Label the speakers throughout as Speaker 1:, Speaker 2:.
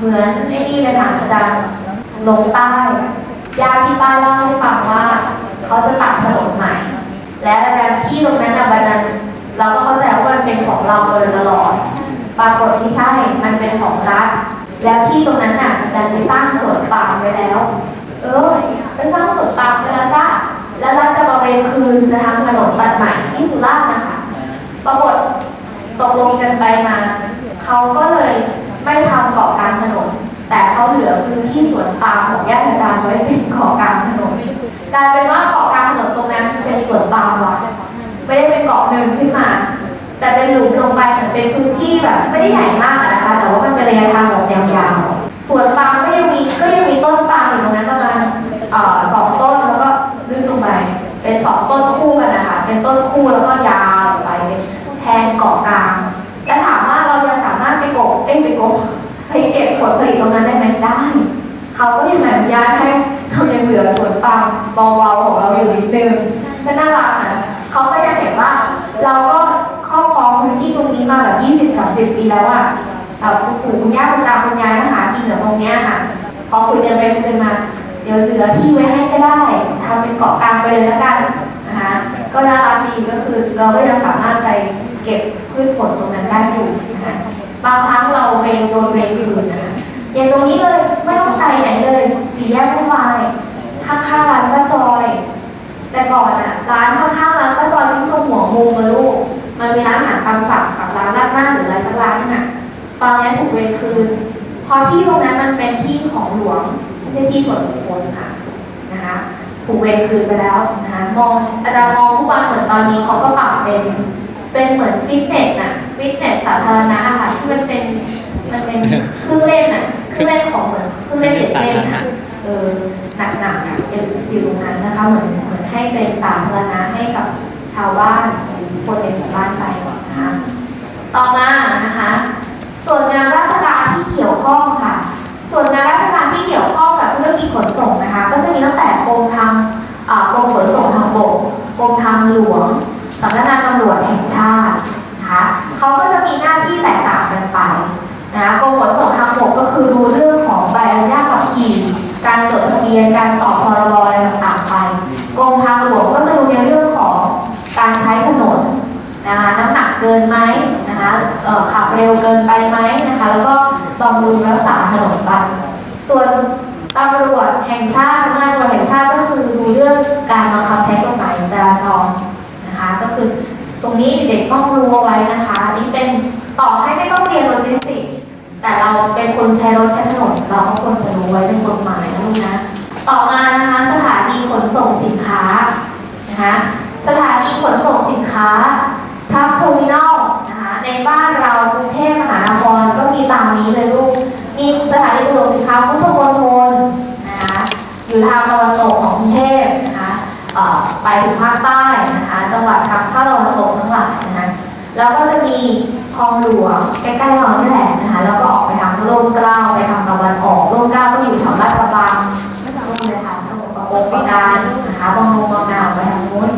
Speaker 1: เหมือนที่เลยค่ะอาจารย์ลงใต้ญาติที่ใต้เล่าให้ฟังว่า เขาจะตัดถนนใหม่ และอาจารย์ที่ตรงนั้นนะวันนั้นเราก็เข้าใจว่ามันเป็นของเราโดยตลอด ปรากฏไม่ใช่ มันเป็นของรัฐ แล้วที่ตรงนั้นน่ะดันไปสร้างสวนป่าไว้แล้ว เออ ไปสร้างสวนป่าไว้แล้วจ้าแล้วรัฐจะมาเวรคืนจะทำถนนตัดใหม่ที่สุราษฎร์นะคะ ปรากฏตกลงกันไปมา เขาก็เลยไม่ทำเกาะกลางถนน แต่ เหลือพื้นที่สวนปาล์มของญาติอาจารย์ไว้เป็นเกาะกลางถนนกลายเป็นว่าเกาะกลางถนนตรงนั้นเป็นสวนปาล์มว่ะไม่ได้เป็นเกาะเนินขึ้นมา แต่เป็นหลุมลงไปเหมือนเป็นพื้นที่แบบ ไม่ได้ใหญ่มากนะคะ แต่ว่ามันเป็นระยะทางแบบยาวๆสวนปาล์มก็ยังมีก็ยังมีต้นปาล์มอยู่ตรงนั้นประมาณสองต้นแล้วก็ลื่นลงไปเป็นสองต้นคู่กันนะคะเป็นต้นคู่แล้วก็ยาวไปเป็นแทนเกาะกลาง แล้วถามว่าเรายังสามารถไปกบเอ้ยไปกบ ไปเก็บผลผลิตตรงนั้นได้ไหมได้ เขาก็ยังอนุญาตให้เรายังเหลือสวนปาล์มเบาๆของเราอยู่นิดนึงก็น่ารักนะเขาก็ยังเห็นว่าเราก็ครอบครองพื้นที่ตรงนี้มาแบบ20 30 ปีแล้วอะเอ่อคุณปู่คุณย่าคุณตาคุณยายก็หากินกับตรงเนี้ยค่ะ พอคุยกันไปคุยกันมา เดี๋ยวเหลือที่ไว้ให้ก็ได้ทำเป็นเกาะกลางไปเลยแล้วกันนะคะก็น่ารักดีก็คือเราก็ยังสามารถไปเก็บพืชผลตรงนั้นได้อยู่นะคะ บางครั้งเราเวรโดนเวรคืนนะอย่างตรงนี้เลยไม่ต้องไกลไหนเลยสีแยกวุ่นวายข้างๆร้านป้าจอย แต่ก่อนอะร้านข้างๆร้านป้าจอยที่ตรงหัวมุมมาลูกมันมีร้านอาหารตามสั่งกับร้านราดหน้าหรืออะไรสักร้านนึงอะตอนนี้ถูกเวรคืนพอที่ตรงนั้นมันเป็นที่ของหลวงไม่ใช่ที่ส่วนบุคคลค่ะนะคะถูกเวรคืนไปแล้วนะคะมองอาจารย์มองทุกวันเหมือนตอนนี้เขาก็ปรับเป็นเป็นเหมือนฟิตเนสนะ ฟิตเนสสาธารณะอะค่ะที่มันเป็นมันเป็นเครื่องเล่นน่ะเครื่องเล่นของเหมือนเครื่องเล่นเด็กเล่นน่ะเออหนักๆอะอยู่อยู่ตรงนั้นนะคะเหมือนเหมือนให้เป็นสาธารณะให้กับชาวบ้านคนในหมู่บ้านไปก่อนนะคะต่อมานะคะ ส่วนงานราชการที่เกี่ยวข้องค่ะ ส่วนงานราชการที่เกี่ยวข้องกับธุรกิจขนส่งนะคะ ก็จะมีตั้งแต่กรมทางอ่ากรมขนส่งทางบกกรมทางหลวงสำนักงานตำรวจแห่งชาตินะคะ เขาก็จะมีหน้าที่แตกต่างกันไปนะคะกรมขนส่งทางบกก็คือดูเรื่องของใบอนุญาตขับขี่การจดทะเบียนการต่อพรบอะไรต่างๆไปกรมทางหลวงก็จะดูในเรื่องของการใช้ถนนนะคะน้ำหนักเกินไหมนะคะขับเร็วเกินไปไหมนะคะแล้วก็บำรุงรักษาถนนไปส่วนตำรวจแห่งชาติสำนักงานตำรวจแห่งชาติก็คือดูเรื่องการบังคับใช้กฎหมายจราจรนะคะ ก็คือตรงนี้เด็ก ต้องรู้เอาไว้นะคะอันนี่เป็นต่อให้ไม่ต้องเรียนโลจิสติกส์แต่เราเป็นคนใช้รถใช้ถนนเราก็ควรจะรู้ไว้เป็นกฎหมายนะลูกนะต่อมานะคะสถานีขนส่งสินค้านะคะสถานีขนส่งสินค้าทับเทอร์มินอลนะคะในบ้านเรากรุงเทพมหานครก็มีตามนี้เลยลูกมีสถานีขนส่งสินค้าพุทธมณฑลนะคะอยู่ทางตะวันตกของกรุงเทพนะคะไปถึงภาคใต้นะคะ จังหวัดทางภาคตะวันตกทั้งหลายนะคะแล้วก็จะมีคลองหลวงใกล้ๆเรานี่แหละนะคะแล้วก็ออกไปทางร่มเกล้าไปทางตะวันออกร่มเกล้าก็อยู่แถวลาดกระบังไม่ทางร่มเลยค่ะตรงประกงประการนะคะบางลงบางนาออกไปทางนู้น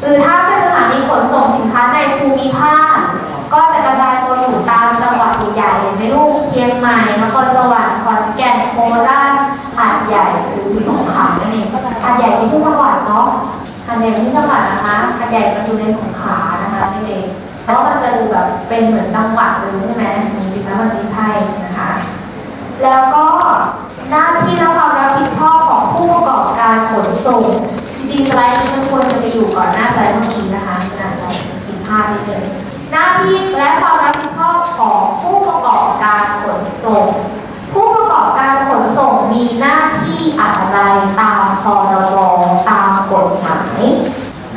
Speaker 1: หรือถ้าเป็นสถานีขนส่งสินค้าในภูมิภาคก็จะกระจายตัวอยู่ตามจังหวัดใหญ่ๆเห็นไหมลูกเชียงใหม่นครสวรรค์ขอนแก่นโคราชหาดใหญ่หรือสงขลานั่นเองหาดใหญ่ที่ทุก หาดใหญ่ที่จังหวัดนะคะหาดใหญ่มันอยู่ในสงขลานะคะนี่เองเพราะมันจะดูแบบเป็นเหมือนจังหวัดเลยใช่ไหมนี่ดิฉันมันไม่ใช่นะคะ แล้วก็หน้าที่และความรับผิดชอบของผู้ประกอบการขนส่งจริงๆสไลด์นี้มันควรจะไปอยู่ก่อนหน้าสไลด์เมื่อกี้นะคะอาจจะผิดพลาดนิดนึงหน้าที่และความรับผิดชอบของผู้ประกอบการขนส่ง ผู้ประกอบการขนส่งมีหน้าที่อะไรตามพรบตามกฎหมาย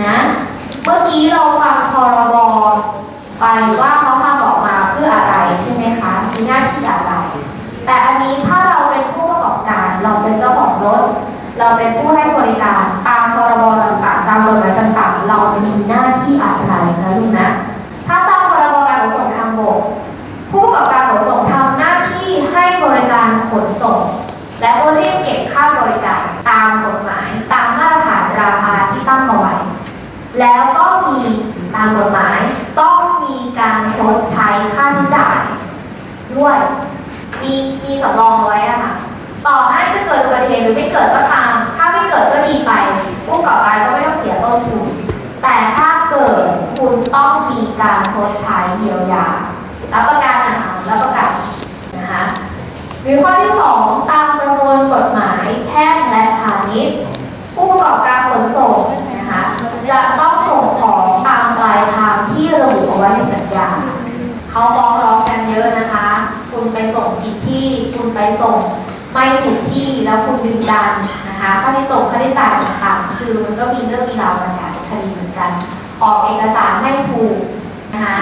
Speaker 1: นะ เมื่อกี้เราฟังพรบไปว่าเขาทำออกมาเพื่ออะไรใช่ไหมคะมีหน้าที่อะไร แต่อันนี้ถ้าเราเป็นผู้ประกอบการ เราเป็นเจ้าของรถ เราเป็นผู้ให้บริการตามพรบต่างๆ ตามกฎหมายต่างๆ เรามีหน้าที่อะไรนะลูกนะ ถ้าตามพรบการขนส่งทางบก ผู้ประกอบการขนส่งทำหน้าที่ให้บริการขนส่ง และก็เรียกเก็บค่าบริการตามกฎหมายตามมาตรฐานราคาที่ตั้งเอาไว้ แล้วก็มีตามกฎหมายต้องมีการชดใช้ค่าใช้จ่ายด้วย มีมีสำรองเอาไว้อะค่ะกิดก็ตาม ถ้าไม่เกิดก็ดีไป ผู้ประกอบการก็ไม่ต้องเสียต้นทุน แต่ถ้าเกิดคุณต้องมีการชดใช้เยียวยา รับประกันนะคะรับประกันนะคะหรือข้อที่ 2 ตามประมวลกฎหมายแพ่งและพาณิชย์ ผู้ประกอบการขนส่งนะคะ จะต้องส่งของตามปลายทางที่ระบุเอาไว้ในสัญญา เขาฟ้องร้องกันเยอะนะคะ คุณไปส่งผิดที่ คุณไปส่งไม่ถูกที่แล้วคุณดึงดันนะคะค่าที่จบค่าที่จ่ายต่างๆคือมันก็มีเรื่องมีราวกันอย่างคดีเหมือนกัน ออกเอกสารไม่ถูกนะคะ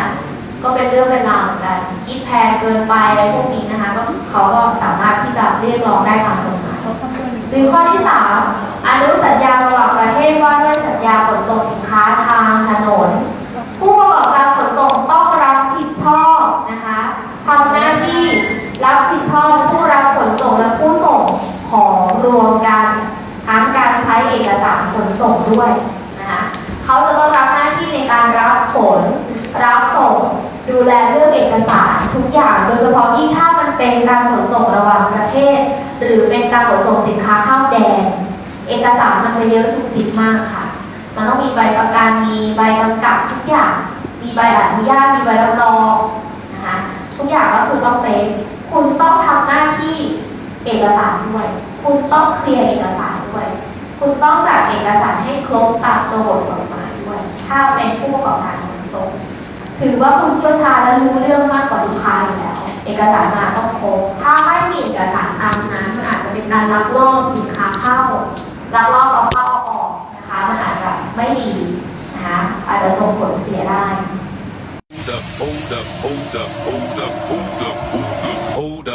Speaker 1: ก็เป็นเรื่องเป็นราวเหมือนกันคิดแพงเกินไปอะไรพวกนี้นะคะก็เขาก็สามารถที่จะเรียกร้องได้ตามกฎหมายหรือข้อที่3อนุสัญญาระหว่างประเทศว่าด้วย ญาขนส่งสินค้าทางถนน ผู้ประกอบการขนส่งต้องรับผิดชอบนะคะทำหน้าที่รับผิดชอบผู้รับขนส่งและผู้ส่งของรวมกันทั้งการใช้เอกสารขนส่งด้วยนะคะเขาจะต้องรับหน้าที่ในการรับขน รับส่ง ดูแลเรื่องเอกสารทุกอย่าง โดยเฉพาะยิ่งถ้ามันเป็นการขนส่งระหว่างประเทศ หรือเป็นการขนส่งสินค้าข้ามแดน เอกสารมันจะเยอะทุกจิตมากค่ะ มันต้องมีใบประกันมีใบกำกับทุกอย่าง มีใบอนุญาตมีใบรับรองนะคะทุกอย่างก็คือต้องเป็นคุณต้องทำหน้าที่เอกสารด้วย คุณต้องเคลียร์เอกสารด้วย คุณต้องจัดเอกสารให้ครบตามตัวบทกฎหมายด้วย ถ้าเป็นผู้ประกอบการขนส่งถือว่าคุณเชี่ยวชาญและรู้เรื่องมากกว่าลูกค้าอยู่แล้ว เอกสารมาต้องครบ ถ้าไม่มีเอกสารตามนั้นมันอาจจะเป็นการลักลอบสินค้าเข้าลักลอบเอาเข้า ไม่ดีนะคะอาจจะส่งผลเสียได้
Speaker 2: Hold up, hold up, hold up, hold up, hold up, hold up, hold up.